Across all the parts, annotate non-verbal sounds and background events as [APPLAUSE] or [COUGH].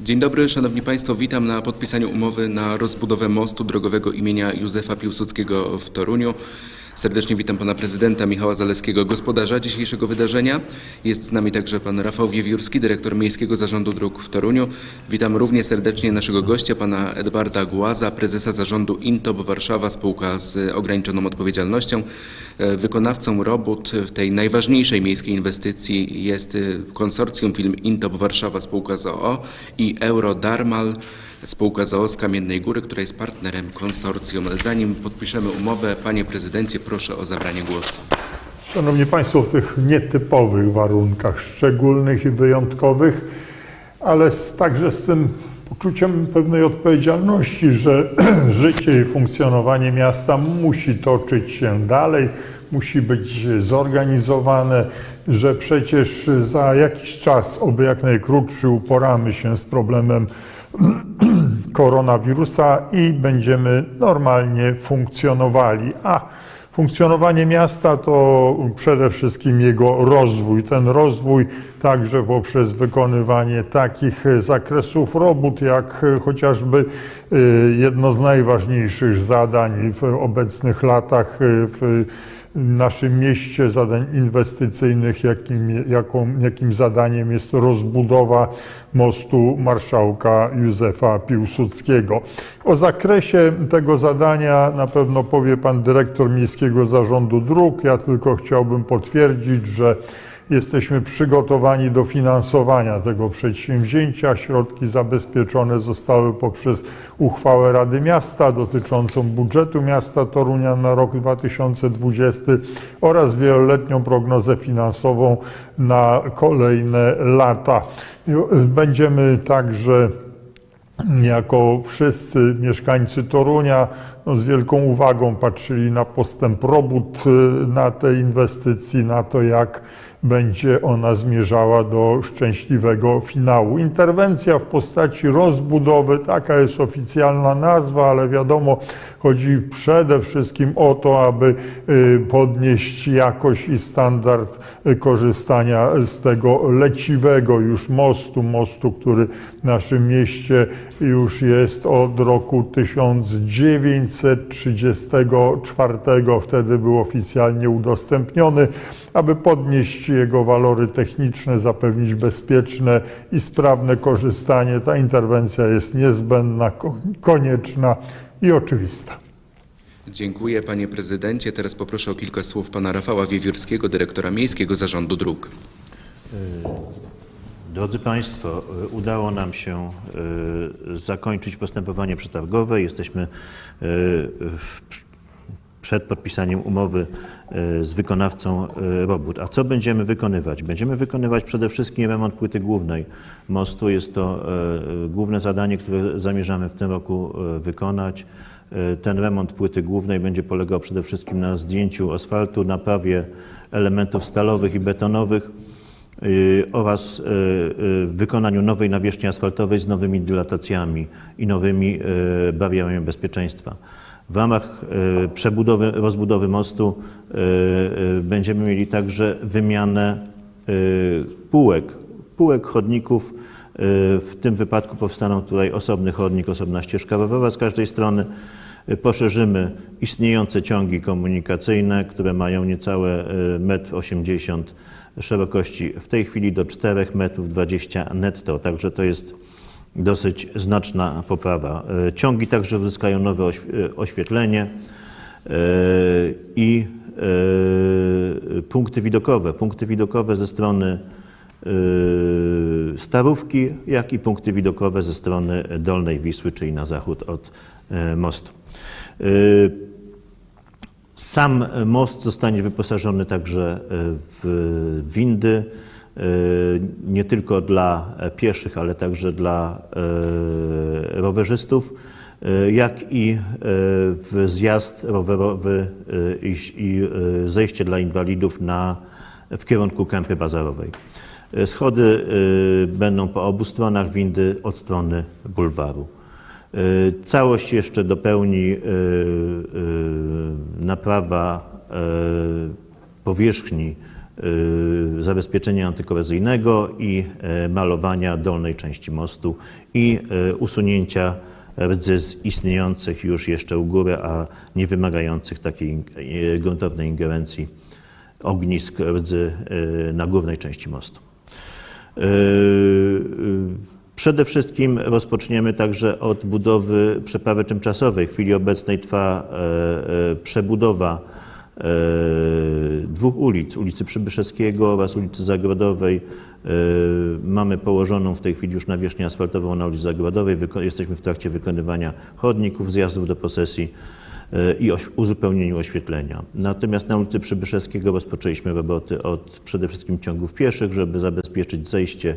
Dzień dobry, Szanowni Państwo. Witam na podpisaniu umowy na rozbudowę mostu drogowego imienia Józefa Piłsudskiego w Toruniu. Serdecznie witam Pana Prezydenta Michała Zaleskiego, gospodarza dzisiejszego wydarzenia. Jest z nami także Pan Rafał Wiewiórski, dyrektor Miejskiego Zarządu Dróg w Toruniu. Witam równie serdecznie naszego gościa, Pana Edbarda Głaza, prezesa Zarządu Intop Warszawa, spółka z ograniczoną odpowiedzialnością. E, Wykonawcą robót w tej najważniejszej miejskiej inwestycji jest e, konsorcjum firm Intop Warszawa, spółka z OO i Eurodarmal, spółka z OO z Kamiennej Góry, która jest partnerem konsorcjum. Zanim podpiszemy umowę, Panie Prezydencie, proszę o zabranie głosu. Szanowni Państwo, w tych nietypowych warunkach, szczególnych i wyjątkowych, ale z, także z tym poczuciem pewnej odpowiedzialności, że [CLEARS THROAT] życie i funkcjonowanie miasta musi toczyć się dalej, musi być zorganizowane, że przecież za jakiś czas, oby jak najkrótszy, uporamy się z problemem [CLEARS THROAT] koronawirusa i będziemy normalnie funkcjonowali. A funkcjonowanie miasta to przede wszystkim jego rozwój. Ten rozwój także poprzez wykonywanie takich zakresów robót, jak chociażby y, jedno z najważniejszych zadań w obecnych latach y, w naszym mieście zadań inwestycyjnych, jakim, jaką, jakim zadaniem jest rozbudowa mostu marszałka Józefa Piłsudskiego. O zakresie tego zadania na pewno powie pan dyrektor Miejskiego Zarządu Dróg. Ja tylko chciałbym potwierdzić, że Jesteśmy przygotowani do finansowania tego przedsięwzięcia. Środki zabezpieczone zostały poprzez uchwałę Rady Miasta dotyczącą budżetu miasta Torunia na rok 2020 oraz wieloletnią prognozę finansową na kolejne lata. Będziemy także jako wszyscy mieszkańcy Torunia no, z wielką uwagą patrzyli na postęp robót y, na tej inwestycji, na to jak będzie ona zmierzała do szczęśliwego finału. Interwencja w postaci rozbudowy, taka jest oficjalna nazwa, ale wiadomo, chodzi przede wszystkim o to, aby y, podnieść jakość i standard y, korzystania z tego leciwego już mostu, mostu, który w naszym mieście już jest od roku 1934, wtedy był oficjalnie udostępniony, aby podnieść jego walory techniczne, zapewnić bezpieczne i sprawne korzystanie. Ta interwencja jest niezbędna, ko- konieczna i oczywista. Dziękuję Panie Prezydencie. Teraz poproszę o kilka słów Pana Rafała Wiewiórskiego, dyrektora Miejskiego Zarządu Dróg. Drodzy Państwo, y, udało nam się y, zakończyć postępowanie przetargowe. Jesteśmy w- przed podpisaniem umowy z wykonawcą robót. A co będziemy wykonywać? Będziemy wykonywać przede wszystkim remont płyty głównej mostu. Jest to główne zadanie, które zamierzamy w tym roku wykonać. Ten remont płyty głównej będzie polegał przede wszystkim na zdjęciu asfaltu, naprawie elementów stalowych i betonowych oraz y, y, wykonaniu nowej nawierzchni asfaltowej z nowymi dylatacjami i nowymi y, barierami bezpieczeństwa. W ramach y, przebudowy, rozbudowy mostu y, y, będziemy mieli także wymianę y, półek, półek chodników. Y, W tym wypadku powstaną tutaj osobny chodnik, osobna ścieżka rowerowa z każdej strony. Y, Poszerzymy istniejące ciągi komunikacyjne, które mają niecałe y, 1,80 m szerokości, w tej chwili do 4,20 m netto, także to jest dosyć znaczna poprawa. Y, Ciągi także uzyskają nowe y, oświetlenie y, i punkty widokowe. Punkty widokowe ze strony Starówki, jak i punkty widokowe ze strony Dolnej Wisły, czyli na zachód od mostu. Sam most zostanie wyposażony także w windy, e, nie tylko dla pieszych, ale także dla e, rowerzystów, e, jak i e, w zjazd rowerowy e, i, e, zejście dla inwalidów na, w kierunku kępy bazarowej. E, Schody e, będą po obu stronach windy od strony bulwaru. Y, Całość jeszcze dopełni y, y, naprawa powierzchni zabezpieczenia antykorozyjnego i malowania dolnej części mostu i usunięcia rdzy z istniejących już jeszcze u góry, a nie wymagających takiej gruntownej ingerencji ognisk rdzy na górnej części mostu. Przede wszystkim rozpoczniemy także od budowy przeprawy tymczasowej. W chwili obecnej trwa e, e, przebudowa e, dwóch ulic, ulicy Przybyszewskiego oraz ulicy Zagrodowej. Mamy położoną w tej chwili już nawierzchnię asfaltową na ulicy Zagrodowej. Jesteśmy w trakcie wykonywania chodników, zjazdów do posesji i oś- uzupełnieniu oświetlenia. Natomiast na ulicy Przybyszewskiego rozpoczęliśmy roboty od przede wszystkim ciągów pieszych, żeby zabezpieczyć zejście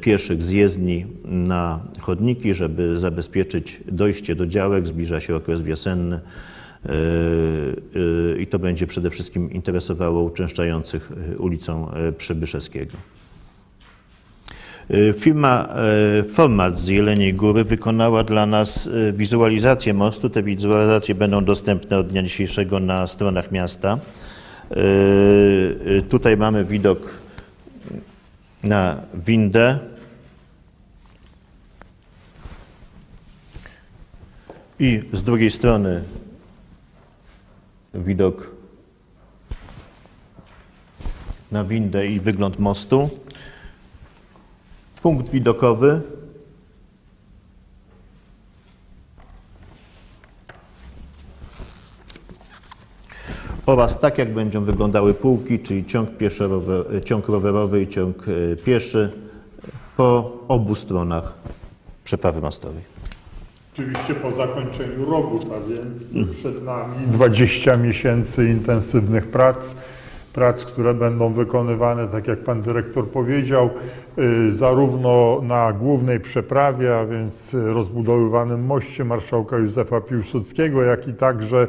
pieszych z jezdni na chodniki, żeby zabezpieczyć dojście do działek. Zbliża się okres wiosenny e, e, i to będzie przede wszystkim interesowało uczęszczających ulicą Przybyszewskiego. Firma Format z Jeleniej Góry wykonała dla nas wizualizację mostu. Te wizualizacje będą dostępne od dnia dzisiejszego na stronach miasta. Tutaj mamy widok na windę. I z drugiej strony widok na windę i wygląd mostu. Punkt widokowy. Oraz tak jak będą wyglądały półki, czyli ciąg, pieszo-rower, ciąg rowerowy i ciąg e, pieszy po obu stronach przeprawy mostowej. Oczywiście po zakończeniu robót, a więc przed nami 20 miesięcy intensywnych prac, prac, które będą wykonywane, tak jak pan dyrektor powiedział, y, zarówno na głównej przeprawie, a więc rozbudowywanym moście marszałka Józefa Piłsudskiego, jak i także y,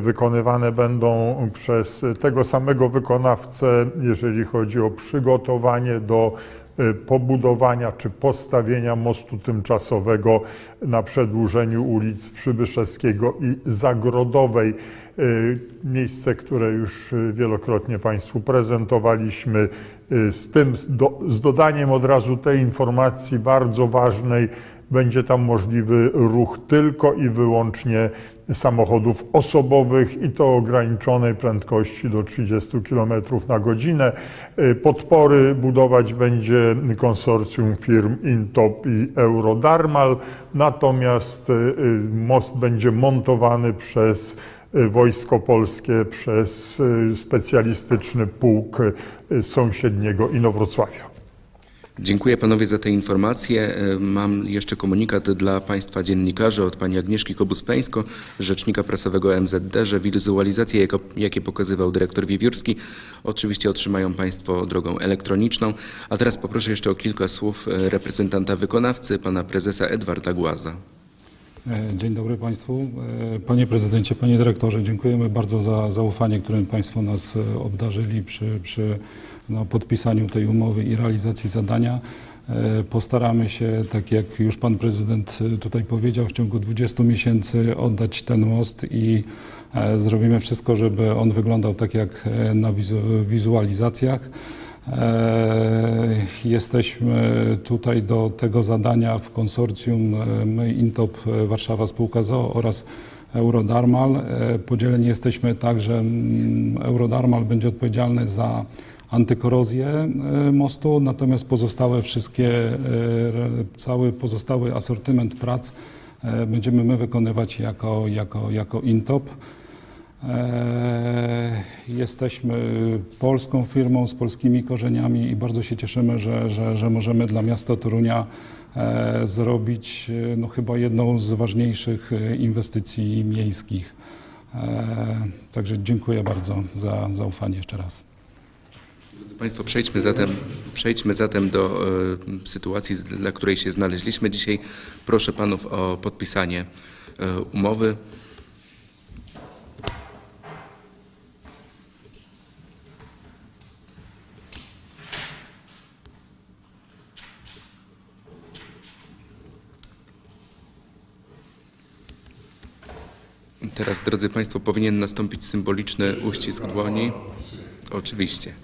wykonywane będą przez tego samego wykonawcę, jeżeli chodzi o przygotowanie do y, pobudowania czy postawienia mostu tymczasowego na przedłużeniu ulic Przybyszewskiego i Zagrodowej. Y, Miejsce, które już y, wielokrotnie Państwu prezentowaliśmy, y, z tym, z dodaniem od razu tej informacji bardzo ważnej, będzie tam możliwy ruch tylko i wyłącznie samochodów osobowych i to ograniczonej prędkości do 30 km na godzinę. Y, Podpory budować będzie konsorcjum firm Intop i Eurodarmal, natomiast y, y, most będzie montowany przez Wojsko Polskie, przez specjalistyczny pułk y, sąsiedniego Inowrocławia. Dziękuję panowie za te informacje. E, Mam jeszcze komunikat dla państwa dziennikarzy od pani Agnieszki Kobus-Peńsko, rzecznika prasowego MZD, że wizualizacje, jakie pokazywał dyrektor Wiewiórski, oczywiście otrzymają państwo drogą elektroniczną. A teraz poproszę jeszcze o kilka słów e, reprezentanta wykonawcy, pana prezesa Edwarda Głaza. E, Dzień dobry Państwu. Panie Prezydencie, Panie Dyrektorze, dziękujemy bardzo za zaufanie, którym Państwo nas obdarzyli przy, przy no, podpisaniu tej umowy i realizacji zadania. E, Postaramy się, tak jak już Pan Prezydent e, tutaj powiedział, w ciągu 20 miesięcy oddać ten most i e, zrobimy wszystko, żeby on wyglądał tak jak na wizu- wizualizacjach. Jesteśmy tutaj do tego zadania w konsorcjum my, Intop Warszawa Spółka ZOO oraz Eurodarmal. Podzieleni jesteśmy tak, że mm, Eurodarmal będzie odpowiedzialny za antykorozję e, mostu, natomiast pozostałe wszystkie, e, cały pozostały asortyment prac e, będziemy my wykonywać jako, jako, jako Intop. Jesteśmy polską firmą z polskimi korzeniami i bardzo się cieszymy, że, że, że możemy dla miasta Torunia zrobić no, chyba jedną z ważniejszych inwestycji miejskich. Także dziękuję bardzo za zaufanie jeszcze raz. Drodzy Państwo, przejdźmy zatem, przejdźmy zatem do e, sytuacji, dla której się znaleźliśmy dzisiaj. Proszę Panów o podpisanie e, umowy. Teraz, drodzy Państwo, powinien nastąpić symboliczny uścisk dłoni. Oczywiście.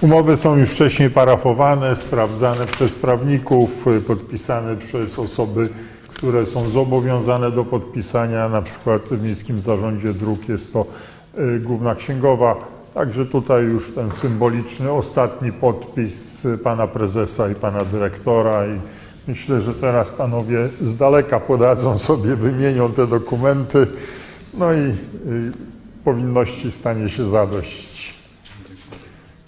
Umowy są już wcześniej parafowane, sprawdzane przez prawników, y, podpisane przez osoby, które są zobowiązane do podpisania, na przykład w Miejskim Zarządzie Dróg jest to y, Główna Księgowa. Także tutaj już ten symboliczny ostatni podpis y, pana prezesa i pana dyrektora i myślę, że teraz panowie z daleka podadzą sobie, wymienią te dokumenty, no i powinności stanie się zadość.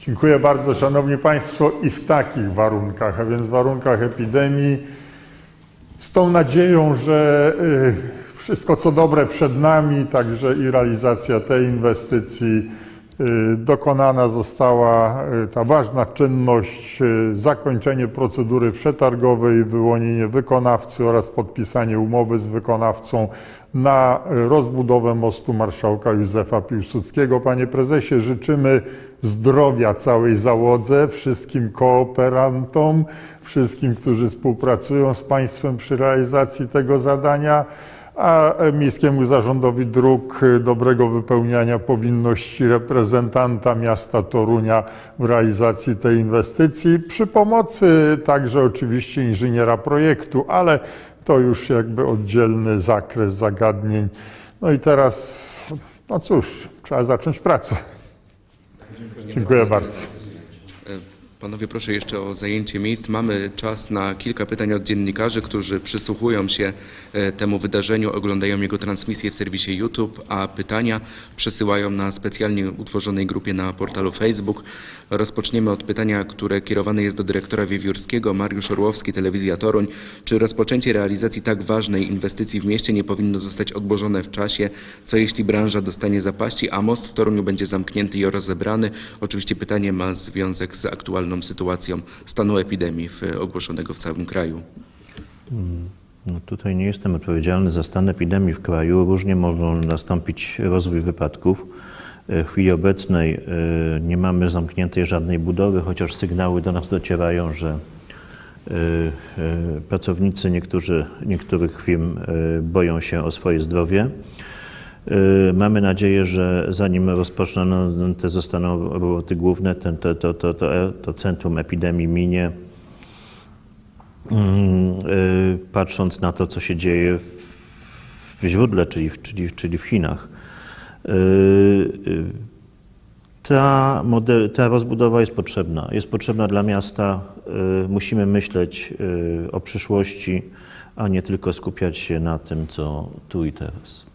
Dziękuję bardzo, Szanowni Państwo. I w takich warunkach, a więc w warunkach epidemii, z tą nadzieją, że y, wszystko co dobre przed nami, także i realizacja tej inwestycji dokonana została y, ta ważna czynność, y, zakończenie procedury przetargowej, wyłonienie wykonawcy oraz podpisanie umowy z wykonawcą na y, rozbudowę mostu marszałka Józefa Piłsudskiego. Panie prezesie, życzymy zdrowia całej załodze, wszystkim kooperantom, wszystkim, którzy współpracują z państwem przy realizacji tego zadania, a Miejskiemu Zarządowi Dróg y, dobrego wypełniania powinności reprezentanta miasta Torunia w realizacji tej inwestycji, przy pomocy także oczywiście inżyniera projektu, ale to już jakby oddzielny zakres zagadnień. No i teraz, no cóż, trzeba zacząć pracę. Dziękuję bardzo. Panowie, proszę jeszcze o zajęcie miejsc. Mamy czas na kilka pytań od dziennikarzy, którzy przysłuchują się e, temu wydarzeniu, oglądają jego transmisję w serwisie YouTube, a pytania przesyłają na specjalnie utworzonej grupie na portalu Facebook. Rozpoczniemy od pytania, które kierowane jest do dyrektora Wiewiórskiego. Mariusz Orłowski, Telewizja Toruń. Czy rozpoczęcie realizacji tak ważnej inwestycji w mieście nie powinno zostać odłożone w czasie? Co jeśli branża dostanie zapaści, a most w Toruniu będzie zamknięty i rozebrany? Oczywiście pytanie ma związek z aktualną sytuacją stanu epidemii w, ogłoszonego w całym kraju. No tutaj nie jestem odpowiedzialny za stan epidemii w kraju. Różnie mogą nastąpić rozwój wypadków. E, W chwili obecnej e, nie mamy zamkniętej żadnej budowy, chociaż sygnały do nas docierają, że e, e, pracownicy niektórzy, niektórych firm e, boją się o swoje zdrowie. E, Mamy nadzieję, że zanim rozpoczną no, te zostaną roboty główne, ten, to, to, to, to, centrum epidemii minie. Mm, y, patrząc na to, co się dzieje w, źródle, czyli w, czyli, czyli w Chinach. Y, y, Ta, model, ta rozbudowa jest potrzebna. Jest potrzebna dla miasta. Y, Musimy myśleć y, o przyszłości, a nie tylko skupiać się na tym, co tu i teraz.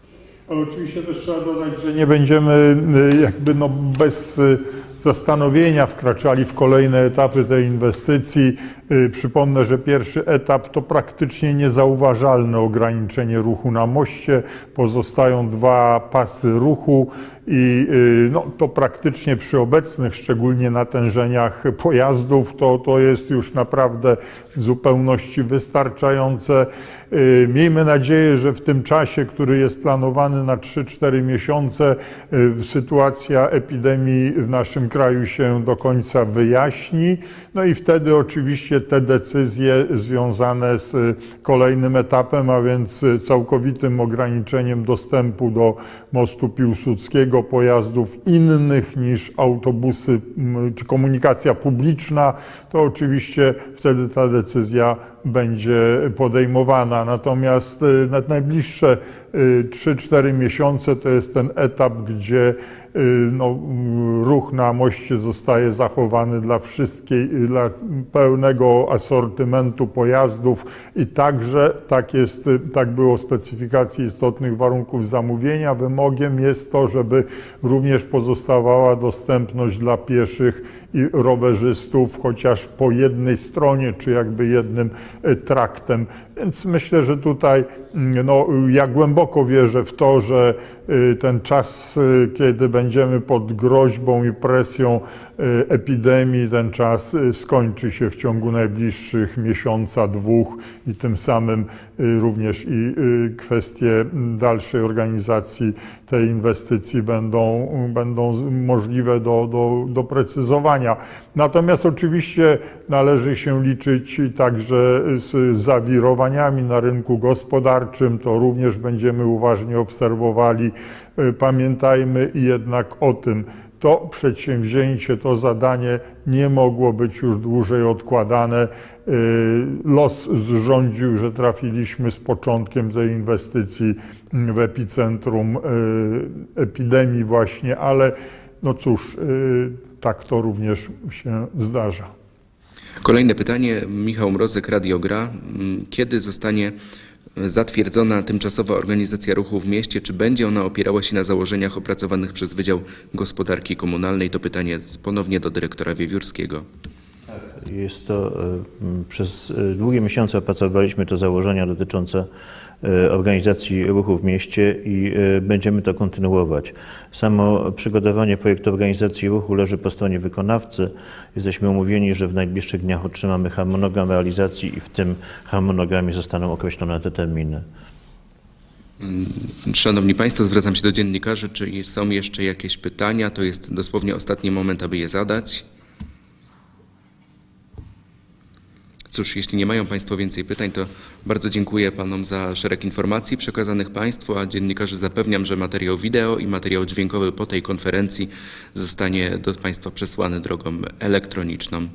Ale oczywiście też trzeba dodać, że nie będziemy y, jakby no bez y, zastanowienia wkraczali w kolejne etapy tej inwestycji. Y, Przypomnę, że pierwszy etap to praktycznie niezauważalne ograniczenie ruchu na moście. Pozostają dwa pasy ruchu i y, no, to praktycznie przy obecnych, szczególnie natężeniach pojazdów, to, to jest już naprawdę w zupełności wystarczające. Y, Miejmy nadzieję, że w tym czasie, który jest planowany na 3-4 miesiące, sytuacja epidemii w naszym kraju się do końca wyjaśni. No i wtedy oczywiście te decyzje związane z y, kolejnym etapem, a więc y, całkowitym ograniczeniem dostępu do mostu Piłsudskiego, pojazdów innych niż autobusy czy komunikacja publiczna, to oczywiście wtedy ta decyzja będzie podejmowana. Natomiast y, na najbliższe y, 3-4 miesiące to jest ten etap, gdzie y, no, ruch na moście zostaje zachowany dla wszystkiej, y, dla pełnego asortymentu pojazdów i także tak jest, y, tak było w specyfikacji istotnych warunków zamówienia. Wymogiem jest to, żeby również pozostawała dostępność dla pieszych i rowerzystów, chociaż po jednej stronie, czy jakby jednym y, traktem. Więc myślę, że tutaj no, ja głęboko wierzę w to, że y, ten czas, y, kiedy będziemy pod groźbą i presją y, epidemii, ten czas skończy się w ciągu najbliższych miesiąca, dwóch i tym samym również i kwestie dalszej organizacji tej inwestycji będą, będą możliwe do, do, do precyzowania. Natomiast oczywiście należy się liczyć także z zawirowaniami na rynku gospodarczym, gospodarczym, to również będziemy uważnie obserwowali. Y, Pamiętajmy jednak o tym, to przedsięwzięcie, to zadanie nie mogło być już dłużej odkładane. Y, Los zrządził, że trafiliśmy z początkiem tej inwestycji w epicentrum y, epidemii właśnie, ale no cóż, tak to również się zdarza. Kolejne pytanie. Michał Mrozek, Radiogra. Mm, Kiedy zostanie zatwierdzona tymczasowa organizacja ruchu w mieście? Czy będzie ona opierała się na założeniach opracowanych przez Wydział Gospodarki Komunalnej? To pytanie ponownie do dyrektora Wiewiórskiego. Jest to, e, przez e, długie miesiące opracowaliśmy to założenia dotyczące organizacji ruchu w mieście i e, będziemy to kontynuować. Samo przygotowanie projektu organizacji ruchu leży po stronie wykonawcy. Jesteśmy umówieni, że w najbliższych dniach otrzymamy harmonogram realizacji i w tym harmonogramie zostaną określone te terminy. Szanowni Państwo, zwracam się do dziennikarzy. Czy są jeszcze jakieś pytania? To jest dosłownie ostatni moment, aby je zadać. Cóż, jeśli nie mają Państwo więcej pytań, to bardzo dziękuję Panom za szereg informacji przekazanych Państwu, a dziennikarzy zapewniam, że materiał wideo i materiał dźwiękowy po tej konferencji zostanie do Państwa przesłany drogą elektroniczną.